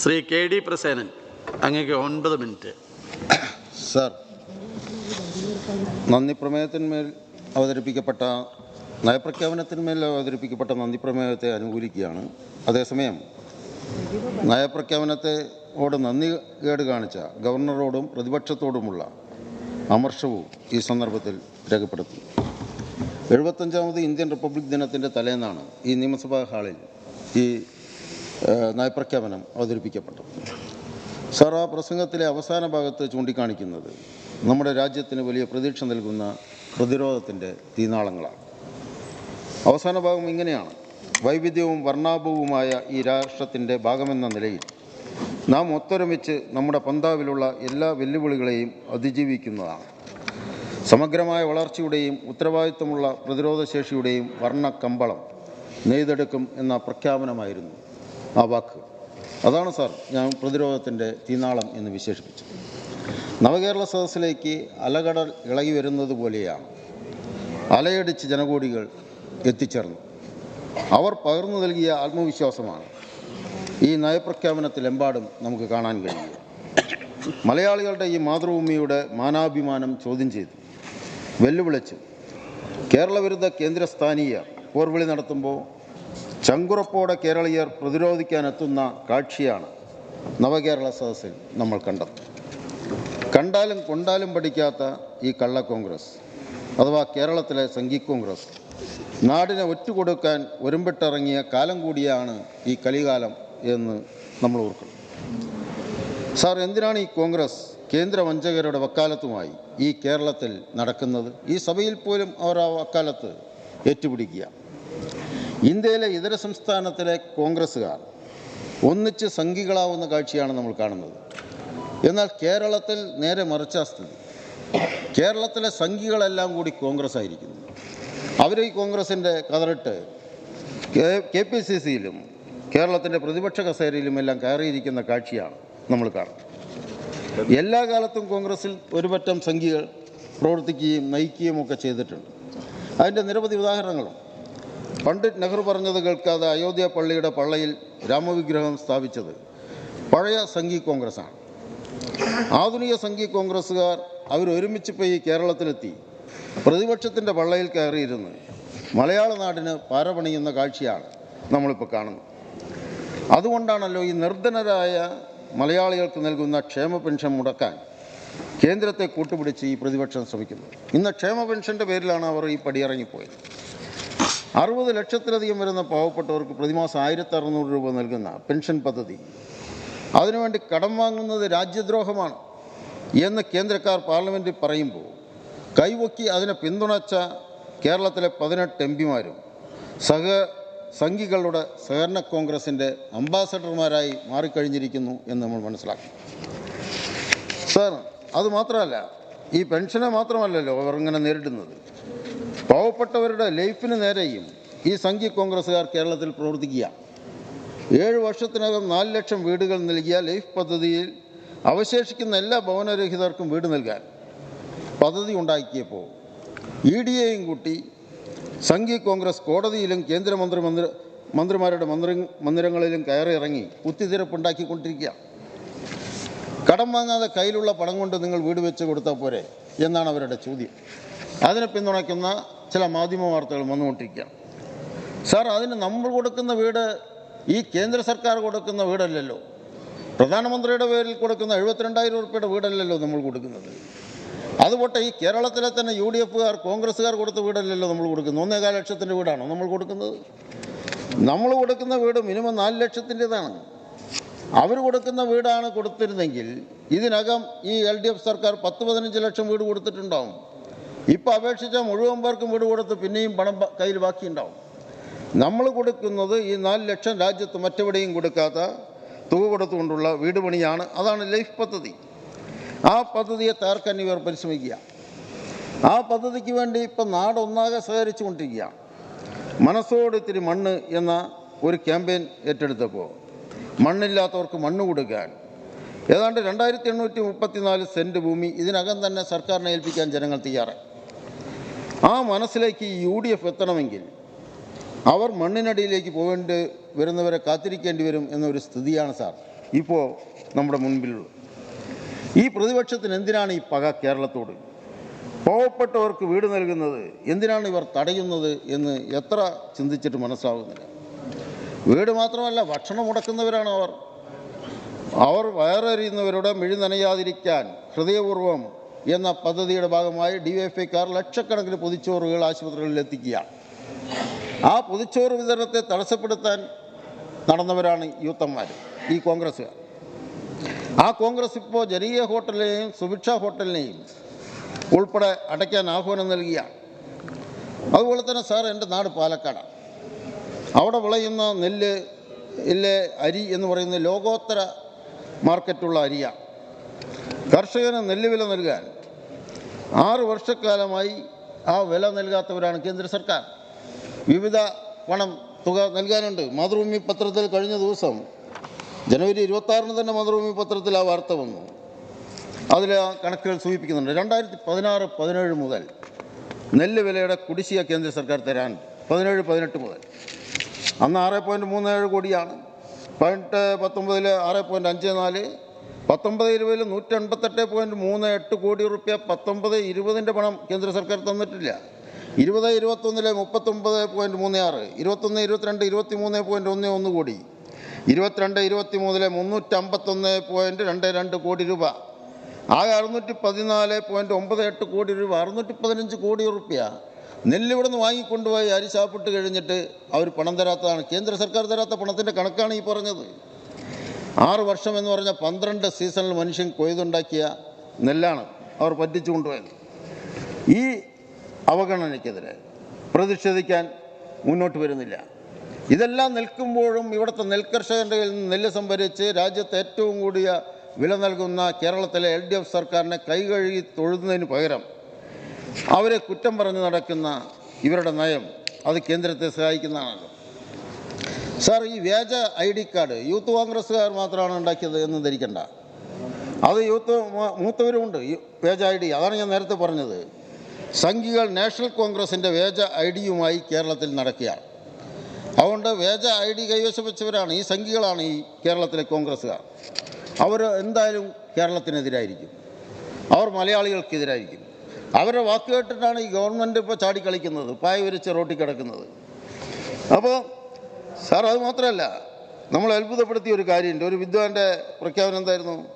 Shri K D Prasenan അങ്ങേക്ക് ഒൻപത് minute. Sir നന്ദി പ്രമേയത്തിന്മേൽ അവതരിപ്പിക്കപ്പെട്ട നയപ്രഖ്യാപനത്തിന്മേൽ അവതരിപ്പിക്കപ്പെട്ട നന്ദി പ്രമേയത്തെ അനുകൂലിക്കുകയാണ്. അതേസമയം നയപ്രഖ്യാപനത്തെ ഓട് നന്ദി കേട് കാണിച്ച ഗവർണറോടും പ്രതിപക്ഷത്തോടുമുള്ള അമർഷവും ഈ സന്ദർഭത്തിൽ രേഖപ്പെടുത്തി. എഴുപത്തഞ്ചാമത് ഇന്ത്യൻ റിപ്പബ്ലിക് ദിനത്തിന്റെ തലേന്നാണ് ഈ നിയമസഭാ ഹാളിൽ ഈ നയപ്രഖ്യാപനം അവതരിപ്പിക്കപ്പെട്ടു. സാർ ആ പ്രസംഗത്തിലെ അവസാന ഭാഗത്ത് ചൂണ്ടിക്കാണിക്കുന്നത് നമ്മുടെ രാജ്യത്തിന് വലിയ പ്രതീക്ഷ നൽകുന്ന പ്രതിരോധത്തിന്റെ തീനാളങ്ങളാണ്. അവസാന ഭാഗം ഇങ്ങനെയാണ്. വൈവിധ്യവും വർണാഭവുമായ ഈ രാഷ്ട്രത്തിന്റെ ഭാഗമെന്ന നിലയിൽ നാം ഒത്തൊരുമിച്ച് നമ്മുടെ പന്താവിലുള്ള എല്ലാ വെല്ലുവിളികളെയും അതിജീവിക്കുന്നതാണ്. സമഗ്രമായ വളർച്ചയുടെയും ഉത്തരവാദിത്വമുള്ള പ്രതിരോധശേഷിയുടെയും വർണ കമ്പളം നെയ്തെടുക്കും എന്ന പ്രഖ്യാപനമായിരുന്നു. ആ വാക്ക്. അതാണ് സാർ ഞാൻ പ്രതിരോധത്തിന്റെ തീനാളം എന്ന് വിശേഷിപ്പിച്ചു നവകേരള സദസ്സിലേക്ക് അലകടൽ ഇളകി വരുന്നത് പോലെയാണ്. അലയടിച്ച് ജനകോടികൾ എത്തിച്ചേർന്നു. അവർ പകർന്നു നൽകിയ ആത്മവിശ്വാസമാണ്. ഈ നയപ്രഖ്യാപനത്തിലെമ്പാടും നമുക്ക് കാണാൻ കഴിയുക മലയാളികളുടെ ഈ മാതൃഭൂമിയുടെ മാനാഭിമാനം ചോദ്യം ചെയ്തു. വെല്ലുവിളിച്ച്. കേരള വിരുദ്ധ കേന്ദ്രസ്ഥാനീയ പോർവിളി നടത്തുമ്പോൾ ചങ്കുറപ്പോടെ കേരളീയർ പ്രതിരോധിക്കാനെത്തുന്ന കാഴ്ചയാണ് നവകേരള സദസ്സിൽ നമ്മൾ കണ്ടത്. കണ്ടാലും കൊണ്ടാലും പഠിക്കാത്ത ഈ കള്ള കോൺഗ്രസ് അഥവാ കേരളത്തിലെ സംഘി കോൺഗ്രസ് നാടിനെ ഒറ്റുകൊടുക്കാൻ ഒരുമ്പിട്ടിറങ്ങിയ കാലം കൂടിയാണ് ഈ കലികാലം എന്ന് നമ്മൾ ഓർക്കണം. സാർ എന്തിനാണ് ഈ കോൺഗ്രസ് കേന്ദ്ര വഞ്ചകരുടെ വക്കാലത്തുമായി ഈ കേരളത്തിൽ നടക്കുന്നത്? ഈ സഭയിൽ പോലും അവർ ആ വക്കാലത്ത് ഏറ്റുപിടിക്കുക. ഇന്ത്യയിലെ ഇതര സംസ്ഥാനത്തിലെ കോൺഗ്രസ്സുകാർ ഒന്നിച്ച് സംഘികളാവുന്ന കാഴ്ചയാണ് നമ്മൾ കാണുന്നത്. എന്നാൽ കേരളത്തിൽ നേരെ മറിച്ച സ്ഥിതി. കേരളത്തിലെ സംഘികളെല്ലാം കൂടി കോൺഗ്രസ് ആയിരിക്കുന്നു അവർ ഈ കോൺഗ്രസിന്റെ കതറിട്ട് കെ പി സി സിയിലും കേരളത്തിന്റെ പ്രതിപക്ഷ കസേരയിലും എല്ലാം കയറിയിരിക്കുന്ന കാഴ്ചയാണ് നമ്മൾ കാണുന്നത്. എല്ലാ കാലത്തും കോൺഗ്രസിൽ ഒരുപറ്റം സംഖ്യകൾ പ്രവർത്തിക്കുകയും നയിക്കുകയും ഒക്കെ ചെയ്തിട്ടുണ്ട്. അതിന്റെ നിരവധി ഉദാഹരണങ്ങളും പണ്ഡിറ്റ് നെഹ്റു പറഞ്ഞത് കേൾക്കാതെ അയോധ്യ പള്ളിയുടെ പള്ളയിൽ രാമവിഗ്രഹം സ്ഥാപിച്ചത് പഴയ സംഘി കോൺഗ്രസ്സാണ്. ആധുനിക സംഘി കോൺഗ്രസ്സുകാർ അവരൊരുമിച്ച് പോയി ഈ കേരളത്തിലെത്തി പ്രതിപക്ഷത്തിന്റെ പള്ളയിൽ കയറിയിരുന്ന് മലയാള നാടിന് പാരപണിയുന്ന കാഴ്ചയാണ് നമ്മളിപ്പോൾ കാണുന്നത്. അതുകൊണ്ടാണല്ലോ ഈ നിർധനരായ മലയാളികൾക്ക് നൽകുന്ന ക്ഷേമ പെൻഷൻ മുടക്കാൻ കേന്ദ്രത്തെ കൂട്ടുപിടിച്ച് ഈ പ്രതിപക്ഷം ശ്രമിക്കുന്നത്. ഇന്ന് ക്ഷേമ പെൻഷന്റെ പേരിലാണ് അവർ ഈ പടിയിറങ്ങിപ്പോയത് അറുപത് ലക്ഷത്തിലധികം വരുന്ന പാവപ്പെട്ടവർക്ക് പ്രതിമാസം ആയിരത്തി അറുന്നൂറ് രൂപ നൽകുന്ന പെൻഷൻ പദ്ധതി. അതിനുവേണ്ടി കടം വാങ്ങുന്നത് രാജ്യദ്രോഹമാണ് എന്ന് കേന്ദ്രക്കാർ പാർലമെന്റിൽ പറയുമ്പോൾ കൈവക്കി അതിനെ പിന്തുണച്ച കേരളത്തിലെ പതിനെട്ട് എം പിമാരും സഹ സംഘികളുടെ സഹകരണ കോൺഗ്രസിന്റെ അംബാസഡർമാരായി മാറിക്കഴിഞ്ഞിരിക്കുന്നു എന്ന് നമ്മൾ മനസ്സിലാക്കി. സാർ അതുമാത്രമല്ല ഈ പെൻഷനെ മാത്രമല്ലല്ലോ അവർ ഇങ്ങനെ നേരിടുന്നത്. പാവപ്പെട്ടവരുടെ ലൈഫിന് നേരെയും ഈ സംഘി കോൺഗ്രസ്സുകാർ കേരളത്തിൽ പ്രവർത്തിക്കുക. ഏഴ് വർഷത്തിനകം നാല് ലക്ഷം വീടുകൾ നൽകിയ ലൈഫ് പദ്ധതിയിൽ അവശേഷിക്കുന്ന എല്ലാ ഭവനരഹിതർക്കും വീട് നൽകാൻ പദ്ധതി ഉണ്ടാക്കിയപ്പോൾ ഇ ഡി എയും കൂട്ടി സംഘി കോൺഗ്രസ് കോടതിയിലും കേന്ദ്രമന്ത്രി മന്ത്രി മന്ത്രിമാരുടെ മന്ത്രി മന്ദിരങ്ങളിലും കയറിയിറങ്ങി കുത്തിത്തിരപ്പുണ്ടാക്കിക്കൊണ്ടിരിക്കുക. കടം വാങ്ങാതെ കയ്യിലുള്ള പണം കൊണ്ട് നിങ്ങൾ വീട് വെച്ച് കൊടുത്താൽ പോരെ എന്നാണ് അവരുടെ ചോദ്യം. അതിനെ പിന്തുണയ്ക്കുന്ന ചില മാധ്യമ വാർത്തകൾ വന്നുകൊണ്ടിരിക്കുക സാർ അതിന് നമ്മൾ കൊടുക്കുന്ന വീട് ഈ കേന്ദ്ര സർക്കാർ കൊടുക്കുന്ന വീടല്ലല്ലോ. പ്രധാനമന്ത്രിയുടെ പേരിൽ കൊടുക്കുന്ന എഴുപത്തിരണ്ടായിരം ഉറുപ്പിയുടെ വീടല്ലല്ലോ നമ്മൾ കൊടുക്കുന്നത്. അതുപോട്ടെ ഈ കേരളത്തിലെ തന്നെ യു ഡി എഫുകാർ കോൺഗ്രസ്സുകാർ കൊടുത്ത വീടല്ലല്ലോ നമ്മൾ കൊടുക്കുന്നത്. ഒന്നേകാൽ ലക്ഷത്തിന്റെ വീടാണോ നമ്മൾ കൊടുക്കുന്നത്? നമ്മൾ കൊടുക്കുന്ന വീട് മിനിമം നാല് ലക്ഷത്തിന്റെതാണ്. അവർ കൊടുക്കുന്ന വീടാണ് കൊടുത്തിരുന്നെങ്കിൽ ഇതിനകം ഈ എൽ ഡി എഫ് സർക്കാർ പത്ത് പതിനഞ്ച് ലക്ഷം വീട് കൊടുത്തിട്ടുണ്ടാവും. ഇപ്പോൾ അപേക്ഷിച്ച മുഴുവൻ പേർക്കും വീട് കൊടുത്ത് പിന്നെയും പണം കയ്യിൽ ബാക്കിയുണ്ടാവും. നമ്മൾ കൊടുക്കുന്നത് ഈ നാല് ലക്ഷം രാജ്യത്ത് മറ്റെവിടെയും കൊടുക്കാത്ത തുക കൊടുത്തുകൊണ്ടുള്ള വീട് പണിയാണ്. അതാണ് ലൈഫ് പദ്ധതി. ആ പദ്ധതിയെ തകർക്കാൻ ഇവർ പരിശ്രമിക്കുക. ആ പദ്ധതിക്ക് വേണ്ടി ഇപ്പം നാടൊന്നാകെ സഹകരിച്ചു കൊണ്ടിരിക്കുകയാണ് മനസ്സോട് ഇത്തിരി മണ്ണ് എന്ന ഒരു ക്യാമ്പയിൻ ഏറ്റെടുത്തപ്പോൾ മണ്ണില്ലാത്തവർക്ക് മണ്ണ് കൊടുക്കാൻ. ഏതാണ്ട് രണ്ടായിരത്തി എണ്ണൂറ്റി മുപ്പത്തിനാല് സെന്റ് ഭൂമി ഇതിനകം തന്നെ സർക്കാരിനെ ഏൽപ്പിക്കാൻ ജനങ്ങൾ തയ്യാറായി. ആ മനസ്സിലേക്ക് യു ഡി എഫ് എത്തണമെങ്കിൽ അവർ മണ്ണിനടിയിലേക്ക് പോകേണ്ടി വരുന്നവരെ കാത്തിരിക്കേണ്ടി വരും എന്നൊരു സ്ഥിതിയാണ് സാർ ഇപ്പോൾ നമ്മുടെ മുൻപിലുള്ളത്. ഈ പ്രതിപക്ഷത്തിന് എന്തിനാണ് ഈ പക കേരളത്തോട്? പാവപ്പെട്ടവർക്ക് വീട് നൽകുന്നത് എന്തിനാണ് ഇവർ തടയുന്നത് എന്ന് എത്ര ചിന്തിച്ചിട്ട് മനസ്സിലാവുന്നില്ല വീട് മാത്രമല്ല ഭക്ഷണം മുടക്കുന്നവരാണ് അവർ. അവർ വയറെറിയുന്നവരുടെ മിഴി നനയാതിരിക്കാൻ ഹൃദയപൂർവം എന്ന പദ്ധതിയുടെ ഭാഗമായി ഡി എഫ് ഐക്കാർ ലക്ഷക്കണക്കിന് പൊതിച്ചോറുകൾ ആശുപത്രികളിൽ എത്തിക്കുകയാണ്. ആ പൊതിച്ചോറ് വിതരണത്തെ തടസ്സപ്പെടുത്താൻ നടന്നവരാണ് യൂത്തന്മാർ ഈ കോൺഗ്രസ്സുകാർ. ആ കോൺഗ്രസ് ഇപ്പോൾ ജനീയ ഹോട്ടലിനെയും സുഭിക്ഷ ഹോട്ടലിനെയും ഉൾപ്പെടെ അടയ്ക്കാൻ ആഹ്വാനം നൽകിയാണ്. അതുപോലെ തന്നെ സാർ എന്റെ നാട് പാലക്കാടാണ്. അവിടെ വിളയുന്ന നെല്ല് ഇല്ലേ അരി എന്ന് പറയുന്ന ലോകോത്തര മാർക്കറ്റുള്ള അരിയാണ്. കർഷകന് നെല്ല് വില നൽകാൻ ആറ് വർഷക്കാലമായി ആ വില നൽകാത്തവരാണ് കേന്ദ്ര സർക്കാർ. വിവിധ പണം തുക നൽകാനുണ്ട്. മാതൃഭൂമി പത്രത്തിൽ കഴിഞ്ഞ ദിവസം ജനുവരി ഇരുപത്താറിന് തന്നെ മാതൃഭൂമി പത്രത്തിൽ ആ വാർത്ത വന്നു. അതിൽ ആ കണക്കുകൾ സൂചിപ്പിക്കുന്നുണ്ട്. രണ്ടായിരത്തി പതിനാറ് പതിനേഴ് മുതൽ നെല്ല് വിലയുടെ കുടിശ്ശിക കേന്ദ്ര സർക്കാർ തരാൻ പതിനേഴ് പതിനെട്ട് മുതൽ. അന്ന് ആറ് പോയിന്റ് മൂന്ന് ഏഴ് കോടിയാണ്. പതിനെട്ട് പത്തൊമ്പതിൽ ആറ് പോയിന്റ് അഞ്ച് നാല് പത്തൊമ്പത് ഇരുപതിൽ നൂറ്റി എൺപത്തെട്ട് പോയിന്റ് മൂന്ന് എട്ട് കോടി റുപ്യ പത്തൊമ്പത് ഇരുപതിന്റെ പണം കേന്ദ്ര സർക്കാർ തന്നിട്ടില്ല. ഇരുപത് ഇരുപത്തൊന്നിലെ മുപ്പത്തൊമ്പത് പോയിന്റ് മൂന്ന് ആറ് ഇരുപത്തൊന്ന് ഇരുപത്തിരണ്ട് ഇരുപത്തി മൂന്ന് പോയിന്റ് ഒന്ന് ഒന്ന് കോടി ഇരുപത്തിരണ്ട് ഇരുപത്തി മൂന്നിലെ മുന്നൂറ്റമ്പത്തൊന്ന് പോയിന്റ് രണ്ട് രണ്ട് കോടി രൂപ. ആകെ അറുന്നൂറ്റി പതിനാല് പോയിന്റ് ഒമ്പത് എട്ട് കോടി രൂപ അറുന്നൂറ്റി പതിനഞ്ച് കോടി റുപ്യ. നെല്ലിവിടെ നിന്ന് വാങ്ങിക്കൊണ്ടുപോയി അരി ശാപ്പിട്ട് കഴിഞ്ഞിട്ട് അവർ പണം തരാത്തതാണ്. കേന്ദ്ര സർക്കാർ തരാത്ത പണത്തിന്റെ കണക്കാണ് ഈ പറഞ്ഞത്. ആറ് വർഷം എന്ന് പറഞ്ഞാൽ പന്ത്രണ്ട് സീസണിൽ മനുഷ്യൻ കൊയ്തുണ്ടാക്കിയ നെല്ലാണ് അവർ പറ്റിച്ചു കൊണ്ടുപോയത്. ഈ അവഗണനയ്ക്കെതിരെ പ്രതിഷേധിക്കാൻ മുന്നോട്ട് വരുന്നില്ല. ഇതെല്ലാം നിൽക്കുമ്പോഴും ഇവിടുത്തെ നെൽകർഷകരുടെ കയ്യിൽ നിന്ന് നെല്ല് സംഭരിച്ച് രാജ്യത്ത് ഏറ്റവും കൂടിയ വില നൽകുന്ന കേരളത്തിലെ എൽ ഡി എഫ് സർക്കാരിനെ കൈകഴുകി തൊഴുന്നതിന് പകരം അവരെ കുറ്റം പറഞ്ഞ് നടക്കുന്ന ഇവരുടെ നയം അത് കേന്ദ്രത്തെ സഹായിക്കുന്നതാണല്ലോ. സാർ ഈ വ്യാജ ഐ ഡി കാർഡ് യൂത്ത് കോൺഗ്രസ്സുകാർ മാത്രമാണ് ഉണ്ടാക്കിയത് എന്ന് ധരിക്കണ്ട. അത് യൂത്ത് മൂത്തവരുമുണ്ട് വ്യാജ ഐ ഡി. അതാണ് ഞാൻ നേരത്തെ പറഞ്ഞത്. സംഘികൾ നാഷണൽ കോൺഗ്രസിന്റെ വേജ ഐ ഡിയുമായി കേരളത്തിൽ നടക്കുകയാണ്. അതുകൊണ്ട് വേജ ഐ ഡി കൈവശം വെച്ചവരാണ് ഈ സംഘികളാണ് ഈ കേരളത്തിലെ കോൺഗ്രസ്സുകാർ. അവർ എന്തായാലും കേരളത്തിനെതിരായിരിക്കും. അവർ മലയാളികൾക്കെതിരായിരിക്കും. അവരുടെ വാക്ക് കേട്ടിട്ടാണ് ഈ ഗവൺമെന്റ് ഇപ്പോൾ ചാടിക്കളിക്കുന്നത് പായ വിരിച്ച് റോട്ടിൽ കിടക്കുന്നത്. അപ്പോൾ സാർ അത് മാത്രമല്ല നമ്മൾ അത്ഭുതപ്പെടുത്തിയ ഒരു കാര്യമുണ്ട്. ഒരു വിദ്വാന്റെ പ്രഖ്യാപനം എന്തായിരുന്നു?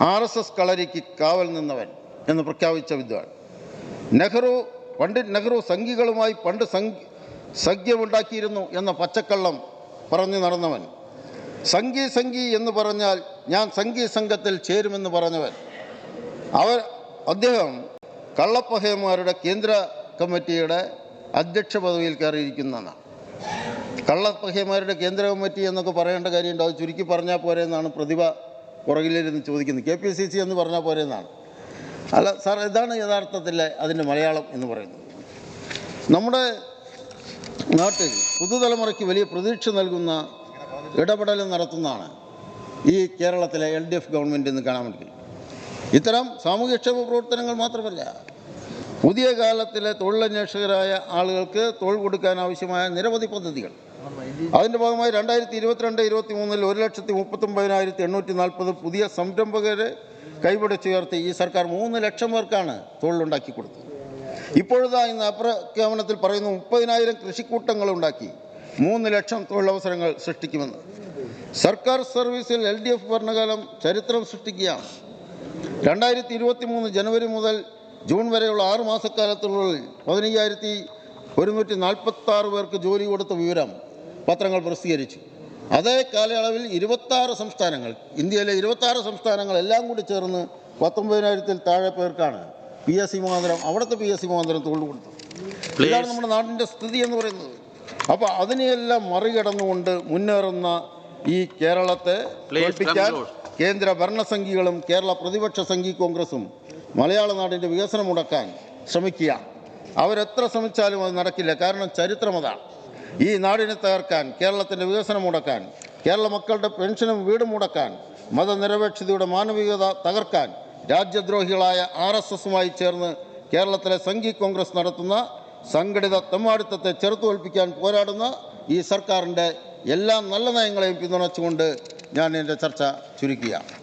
ആർ എസ് എസ് കളരിക്ക് കാവൽ നിന്നവൻ എന്ന് പ്രഖ്യാപിച്ച വിദ്വാൻ. നെഹ്റു പണ്ഡിറ്റ് നെഹ്റു സംഘികളുമായി പണ്ട് സഖ്യമുണ്ടാക്കിയിരുന്നു എന്ന പച്ചക്കള്ളം പറഞ്ഞു നടന്നവൻ. സംഘി സംഘി എന്ന് പറഞ്ഞാൽ ഞാൻ സംഘി സംഘത്തിൽ ചേരുമെന്ന് പറഞ്ഞവൻ. അവർ അദ്ദേഹം കള്ളപ്പഹയന്മാരുടെ കേന്ദ്ര കമ്മിറ്റിയുടെ അധ്യക്ഷ പദവിയിൽ കയറിയിരിക്കുന്നതാണ്. കള്ളപ്പഹയന്മാരുടെ കേന്ദ്ര കമ്മിറ്റി എന്നൊക്കെ പറയേണ്ട കാര്യമുണ്ട്? അത് ചുരുക്കി പറഞ്ഞാൽ പോരെ എന്നാണ് പ്രതിഭ പുറകിലിരുന്ന് ചോദിക്കുന്നത്. കെ പി സി സി എന്ന് പറഞ്ഞാൽ പോരെ എന്നാണ് അല്ല സാർ ഇതാണ് യഥാർത്ഥത്തിൽ അതിന്റെ മലയാളം എന്ന് പറയുന്നത്. നമ്മുടെ നാട്ടിൽ പുതുതലമുറയ്ക്ക് വലിയ പ്രതീക്ഷ നൽകുന്ന ഇടപെടൽ നടത്തുന്നതാണ് ഈ കേരളത്തിലെ എൽ ഡി എഫ് ഗവൺമെന്റ് എന്ന് കാണാൻ വേണ്ടി. ഇത്തരം സാമൂഹ്യക്ഷേമ പ്രവർത്തനങ്ങൾ മാത്രമല്ല പുതിയ കാലത്തിലെ തൊഴിലന്വേഷകരായ ആളുകൾക്ക് തൊഴിൽ കൊടുക്കാൻ ആവശ്യമായ നിരവധി പദ്ധതികൾ. അതിന്റെ ഭാഗമായി രണ്ടായിരത്തി ഇരുപത്തിരണ്ട് ഇരുപത്തി മൂന്നിൽ ഒരു ലക്ഷത്തി മുപ്പത്തൊമ്പതിനായിരത്തി എണ്ണൂറ്റി നാൽപ്പത് പുതിയ സംരംഭകരെ കൈപിടിച്ചുയർത്തി ഈ സർക്കാർ മൂന്ന് ലക്ഷം പേർക്കാണ് തൊഴിലുണ്ടാക്കി കൊടുത്തത്. ഇപ്പോഴതാ ഇന്ന് അപ്രഖ്യാപനത്തിൽ പറയുന്നു മുപ്പതിനായിരം കൃഷിക്കൂട്ടങ്ങൾ ഉണ്ടാക്കി മൂന്ന് ലക്ഷം തൊഴിലവസരങ്ങൾ സൃഷ്ടിക്കുമെന്ന്. സർക്കാർ സർവീസിൽ എൽ ഡി എഫ് ഭരണകാലം ചരിത്രം സൃഷ്ടിക്കുകയാണ്. രണ്ടായിരത്തി ഇരുപത്തി മൂന്ന് ജനുവരി മുതൽ ജൂൺ വരെയുള്ള ആറ് മാസക്കാലത്തുള്ളിൽ പതിനയ്യായിരത്തി ഒരുന്നൂറ്റി നാൽപ്പത്തി ആറ് പേർക്ക് ജോലി കൊടുത്ത വിവരം പത്രങ്ങൾ പ്രസിദ്ധീകരിച്ചു. അതേ കാലയളവിൽ ഇരുപത്താറ് സംസ്ഥാനങ്ങൾ ഇന്ത്യയിലെ ഇരുപത്താറ് സംസ്ഥാനങ്ങൾ എല്ലാം കൂടി ചേർന്ന് പത്തൊമ്പതിനായിരത്തിൽ താഴെ പേർക്കാണ് പി എസ് സി മുഖാന്തരം അവിടുത്തെ പി എസ് സി മുഖാന്തരം തൊഴിൽ കൊടുത്തത്. ഇതാണ് നമ്മുടെ നാടിന്റെ സ്ഥിതി എന്ന് പറയുന്നത്. അപ്പോൾ അതിനെയെല്ലാം മറികടന്നുകൊണ്ട് മുന്നേറുന്ന ഈ കേരളത്തെ തോൽപ്പിക്കാൻ കേന്ദ്ര ഭരണസംഘികളും കേരള പ്രതിപക്ഷ സംഘി കോൺഗ്രസും മലയാള നാടിന്റെ വികസനം മുടക്കാൻ ശ്രമിക്കുക അവരെത്ര ശ്രമിച്ചാലും അത് നടക്കില്ല. കാരണം ചരിത്രം അതാണ് ഈ നാടിനെ തകർക്കാൻ കേരളത്തിന്റെ വികസനം മുടക്കാൻ കേരള മക്കളുടെ പെൻഷനും വീടും മുടക്കാൻ മതനിരപേക്ഷതയുടെ മാനവികത തകർക്കാൻ രാജ്യദ്രോഹികളായ ആർ എസ് എസുമായി ചേർന്ന് കേരളത്തിലെ സംഘി കോൺഗ്രസ് നടത്തുന്ന സംഘടിത തെമ്മാടിത്തത്തെ ചെറുത്തുവൽപ്പിക്കാൻ പോരാടുന്ന ഈ സർക്കാരിന്റെ എല്ലാ നല്ല നയങ്ങളെയും പിന്തുണച്ചുകൊണ്ട് ഞാൻ എന്റെ ചർച്ച ചുരുക്കുക